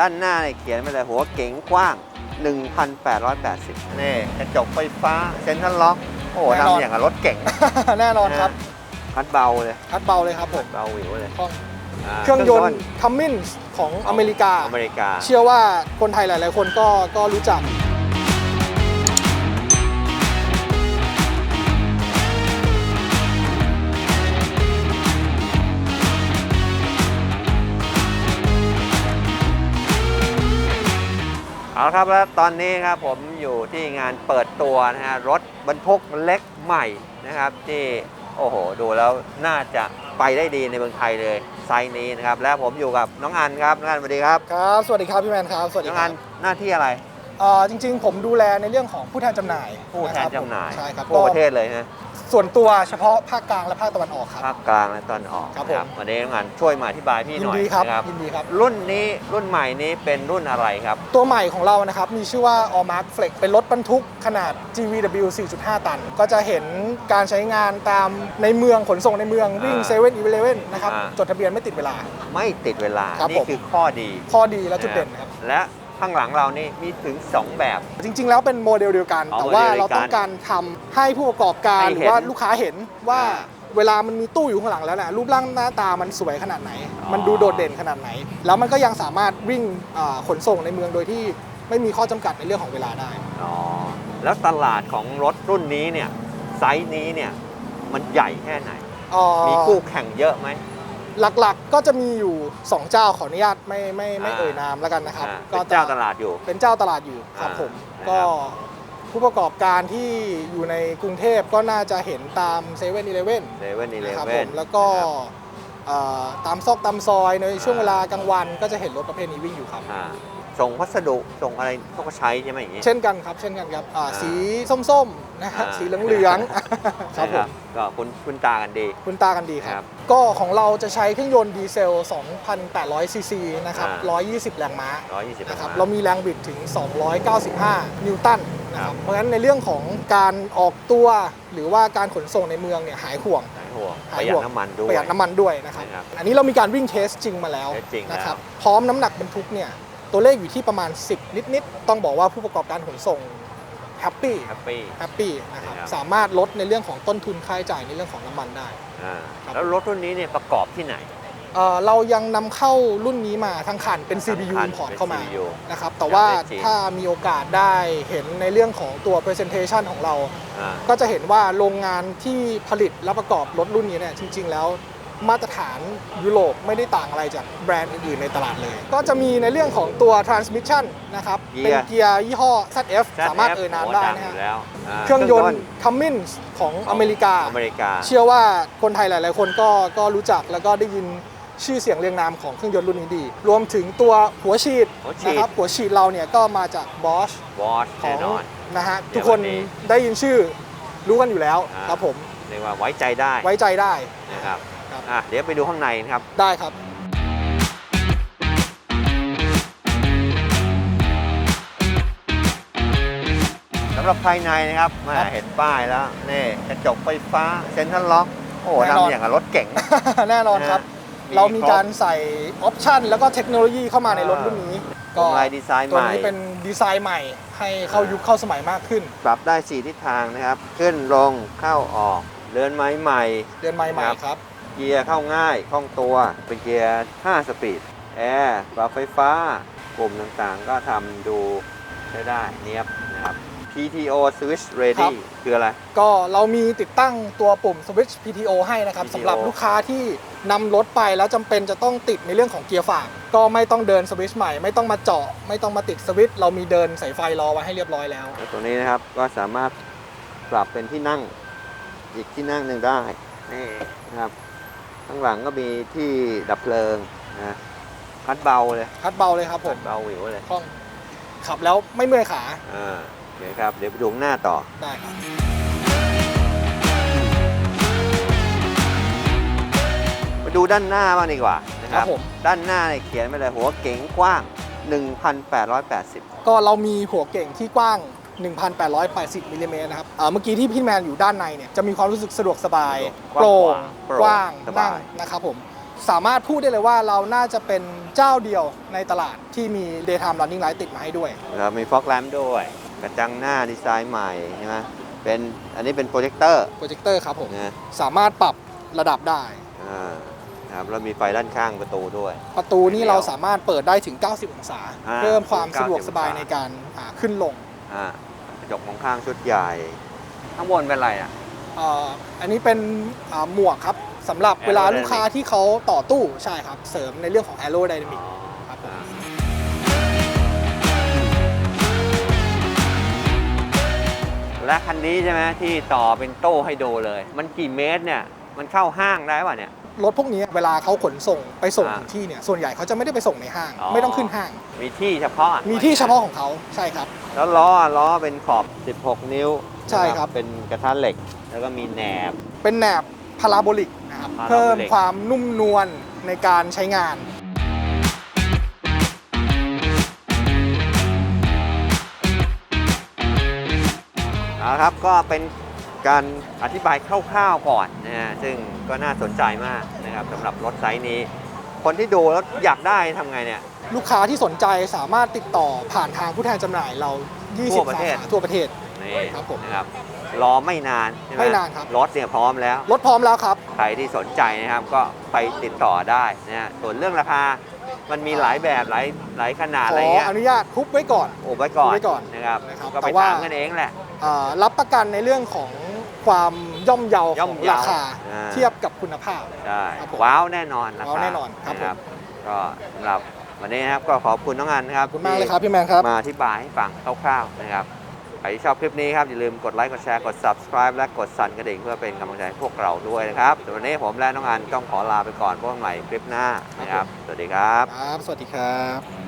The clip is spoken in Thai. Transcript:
ด้านหน้าเนี่ยเขียนไปเลยหัวเก๋งกว้าง 1,880 นี่กระจกไฟฟ้าเซ็นทรัลล็อก โอ้โหแน่นอน ทำอย่างกับรถเก๋งแน่นอนครับคัดเบาเลยคัดเบาเลยครับผมเบาหวิวเลยห้องาเครื่องยนต์คัมมินส์ของอเมริกา อเมริกา เชื่อว่าคนไทยหลาย ๆ คนก็ก็รู้จัก เอาละครับแล้วตอนนี้ครับผมอยู่ที่งานเปิดตัวนะฮะรถบรรทุกเล็กใหม่นะครับ ที่โอ้โหดูแล้วน่าจะไปได้ดีในเมืองไทยเลยไซส์นี้นะครับ และผมอยู่กับน้องอันครับน้องอันสวัสดีครับครับ สวัสดีครับพี่แมนครับ สวัสดีน้องคอัรันบหน้าที่อะไรเอ่อจริง ๆ ผมดูแลในเรื่องของผู้แทนจำหน่ายผู้แทนนะครับจำหน่ายใช่ครับทั่วประเทก็ศเลยนะ ส่วนตัวเฉพาะภาคกลางและภาคตะวันออกครับ ภาคกลางและตอนออกครับนะผม วันนี้น้องอันช่วยมาอธิบายพี่ยิหนน่อยดีครับนะครับ ยินดีครับ รุ่นนี้รุ่นใหม่นี้เป็นรุ่นอะไรครับ ตัวใหม่ของเรานะครับ มีชื่อว่า All Mark Flex เป็นรถบรรทุกขนาด GVW 4.5 ตัน ก็จะเห็นการใช้งานตามในเมืองขนส่งในเมืองวิ่งอ่าเซเว่นอีเลเว่นนะครับ อ่า จดทะเบียนไม่ติดเวลา ไม่ติดเวลา ครับนี่ผม คือข้อดีข้อดีและจุดเด่นนะครับ และ ข้างหลังเรานี่มีถึง 2 แบบ จริง ๆ แล้วเป็นโมเดลเดียวกัน อ๋อแต่ว่าโมเดลเดียวกันเราต้องการทำให้ผู้ประกอบการให้หเห็รืนอว่าลูกค้าเห็นว่าอ่าเวลามันมีตู้อยู่ข้างหลังแล้วนะรูปร่างหน้าตามันสวยขนาดไหน อ๋อ มันดูโดดเด่นขนาดไหน แล้วมันก็ยังสามารถวิ่งอ่าขนส่งในเมืองโดยที่ไม่มีข้อจำกัดในเรื่องของเวลาได้ อ๋อแล้วตลาดของรถรุ่นนี้เนี่ยไซส์นี้เนี่ยมันใหญ่แค่ไหนเอ่อมีคู่แข่งเยอะไหม หลักๆก็จะมีอยู่ 2 เจ้าขออนุญาตไม่ไม่ไม่อ่าเอ่ยนามแล้วกันนะครับ อ่าก็เป็นเจ้าตลาดอยู่ เป็นเจ้าตลาดอยู่ครับอ่าผมนะครับก็ผู้ประกอบการที่อยู่ในกรุงเทพก็น่าจะเห็นตามเซเว่นอีเลเว่นเซเว่นอีเลนะครับเว่ผนมแล้วก็เอ่อ ตามซอกตามซอยในช่วงเวลากลางวันก็จะเห็นรถประเภทนี้วิ่งอยู่ครับส่งพัสดุส่งอะไรเขาก็ใช้ใช่ไหมอย่างนี้ เช่นกันครับ เช่นกันครับอ่าอ่าสีส้มๆนะฮะอ่า สีเหลืองๆครับนะผมก็คุณคุณตากันดี คุณตากันดีคครัรับ บก็ของเราจะใช้เครื่องยนต์ดีเซล 2,800 ซีซีนะครับ อ่า120 แรงม้า 120นะครับปะมณเรามีแรงบิดถึง 295 นิวตันนะคครัรับบเพราะฉะนั้นในเรื่องของการออกตัวหรือว่าการขนส่งในเมืองเนี่ยหายห่วงหาย ห่วงหาปยระหยัห่ดวงน้ำมันด้วยประหยัดน้ำมันด้วยนะครับนะครับอันนี้เรามีการวิ่งเทสจริงมาแล้วเทสจริงแล้วนะครับพร้อมน้ำหนักบรรทุกเนี่ยตัวเลขอยู่ที่ประมาณ 10 นิดๆต้องบอกว่าผู้ประกอบการขนส่งแฮปปี้แฮปปี้แฮปปี้นะครับนะครับสามารถลดในเรื่องของต้นทุนค่าใช้จ่ายในเรื่องของน้ำมันได้อ่าครับแล้วรถรุ่นนี้เนี่ยประกอบที่ไหน เอ่อเรายังนำเข้ารุ่นนี้มาทั้งคันเป็น CBU ทั้งคัน import เป็นเข้ามา CBU นะครับ แต่ว่าจาก LG ถ้ามีโอกาสได้เห็นในเรื่องของตัว presentation ของเรา อ่า ก็จะเห็นว่าโรงงานที่ผลิตและประกอบรถรุ่นนี้เนี่ยจริง ๆ แล้วมาตรฐานยุโรปไม่ได้ต่างอะไรจากแบรนด์อื่นๆในตลาดเลย ก็จะมีในเรื่องของตัว transmission นะครับ เกียร์ เป็นเกียร์ยี่ห้อ ZF สามารถ ZF เอ่ยนามโได้ดังนะอฮะยู่แล้วาเครื่องยนต์ Cummins ของอเมริกา อเมริกา เชื่อว่าคนไทยหลาย ๆ คนก็ก็รู้จักแล้วก็ได้ยิน ชื่อเสียงเรียงนามของเครื่องยนต์รุ่นนี้ดี รวมถึงตัวหัวฉีดหัวฉีด นะครับหัวฉีดเราเนี่ยก็มาจาก Bosch วอชขอแน่งนอน นะฮะเดี๋ทุยกวควันนนี้ได้ยินชื่อรู้กันอยู่แล้วอ่า ครับผมเรียกว่าไว้ใจได้ไว้ใจได้ นะครับครับ อะเดี๋ยวไปดูข้างในนะครับ ได้ครับ สำหรับภายในนะครับแมาครับเห็นป้ายแล้วนี่กระจกไฟฟ้าเซ็นทรัลล็อก โอ้โหแน่นอน ทำอย่างกับรถเก๋งแน่นอนครับมี เรามีครบการใส่ออปชันแล้วก็เทคโนโลยีเข้ามาในรถอ่ารุ่นนี้พวงมาลัยดีไซน์ตัวใหม่นี้เป็นดีไซน์ใหม่ให้เข้ายุคเข้าสมัยมากขึ้น ปรับได้4ทิศทางนะครับ ขึ้นลงเข้าออกเดินไม้ใหม่ เดือนใหม่ใหม่ครับครับ เกียร์เข้าง่ายคล่องตัวเป็นเกียร์ 5 สปีดแอร์ปรับไฟฟ้าปุ่มต่างๆ ก็ทำดูใช้ได้เนียบนะครับ PTO Switch ครั Ready บคืออะไร ก็เรามีติดตั้งตัวปุ่ม Switch PTO ให้นะครับ PTO สำหรับลูกค้าที่นำรถไปแล้วจำเป็นจะต้องติดในเรื่องของเกียร์ฝาก ก็ไม่ต้องเดินสวิตช์ใหม่ ไม่ต้องมาเจาะ ไม่ต้องมาติดสวิตช์เรามีเดินสายไฟรอไว้ให้เรียบร้อยแล้ว แล้วตรงนี้นะครับก็สามารถปรับเป็นที่นั่งอีกที่นั่งหนึ่งได้นี่นะครับ ข้างหลังก็มีที่ดับเพลิงนะพัดเบาเลยคัดเบาเลยครับผพัมดเบาหวิวเลยคล่องขับแล้วไม่เมื่อยขา อ่าโอ เคครับ เดี๋ยวไปดูข้างหน้าต่อ ได้ครับ มาดูด้านหน้าบ้างดีกว่านะคครัรับบผม ด้านหน้าเนี่ยเขียนไปเลยหัวเก๋งกว้าง 1,880 ก็เรามีหัวเก่งที่กว้าง 1,880มิลลิเมตรนะครับอ่าเมื่อกี้ที่พี่แมนอยู่ด้านในเนี่ยจะมีความรู้สึกสะดวกสบายกว้างโปร่งโปร่งกว้างสบายนั่งนะครับผม สามารถพูดได้เลยว่าเราน่าจะเป็นเจ้าเดียวในตลาดที่มี daytime running light ติดมาให้ด้วย แล้วมีฟอกแลมด้วย กระจังหน้าดีไซน์ใหม่ใช่ไหมเป็นอันนี้เป็นโปรเจคเตอร์โปรเจคเตอร์ครับผมนะสามารถปรับระดับได้อ่านะครับแล้วมีไฟด้านข้างประตูด้วย ประตูนี่เราสามารถเปิดได้ถึง 90 องศา อ่า เพิ่มความสะดวก90สบายองศาในการอ่าขึ้นลงอ่ากระจกมองข้างชุดใหญ่ ข้างบนเป็นอะไรอะเอ่ออันนี้เป็นอ่าหมวกครับสำหรับเวลา Aerodynamic ลูกค้าที่เขาต่อตู้ใช่ครับ เสริมในเรื่องของ aerodynamic ครับผมอ่ และคันนี้ใช่ไหมที่ต่อเป็นโต้ให้ดูเลย มันกี่เมตรเนี่ย มันเข้าห้างได้ป่ะเนี่ย รถพวกนี้เวลาเขาขนส่งไปส่งอ่าถึงที่เนี่ย ส่วนใหญ่เขาจะไม่ได้ไปส่งในห้าง อ๋อ ไม่ต้องขึ้นห้าง มีที่เฉพาะมีที่เฉพาะของเขาใช่ครับ แล้วล้ออะล้อเป็นขอบ 16 นิ้วใช่ครับ เป็นกระทะเหล็ก แล้วก็มีแหนบ เป็นแหนบพาราโบลิกนะครับ Parabolic เพิ่มความนุ่มนวลในการใช้งาน ละครับก็เป็นการอธิบายคร่าวๆก่อนนะฮะซึ่งก็น่าสนใจมากนะครับสำหรับรถไซส์นี้ คนที่ดูแล้วอยากได้ทำไงเนี่ย ลูกค้าที่สนใจสามารถติดต่อผ่านทางผู้แทนจำหน่ายเรา ทั่ว20ประสาเทศ ขาทั่วประเทศ นี่ครับผมนะครับรอไม่นานใช่ไหมไม่นานครับ รถเนี่ยพร้อมแล้ว รถพร้อมแล้วครับ ใครที่สนใจนะครับก็ไปติดต่อได้นะฮะส่วนเรื่องราคา มันมีหลายแบบหลายหลายขนาดขอะไรอเงี้ยอนุญาตทุบไว้ก่อน โอบไว้ก่อนไว้ก่อนนะครับนะครับก็แต่ไปว่า ถามกันเองแหละอ่า รับประกันในเรื่องของความย่อมเยาย่ขออมงเยาราคาอ่าเทียบกับคุณภาพใช่ครับผมว้าวแน่นอนราว้าวคาแน่นอนครับนะก็สำหรับวันนี้นะครับก็ขอบคุณน้องอันนะครับขอบคุณมากเลยครับพี่แมนครับมาอธิบายให้ฟังคร่าวๆนะครับใครที่ชอบคลิปนี้ครับอย่าลืมกดไลค์กดแชร์กด subscribe และกดสั่นกระดิ่งเพื่อเป็นกำลังใจให้พวกเราด้วยนะครับเดี๋ยววันนี้ผมและน้องอันต้องขอลาไปก่อนพบกันใหม่คลิปหน้านะครับ สวัสดีครับครับ สวัสดีครับ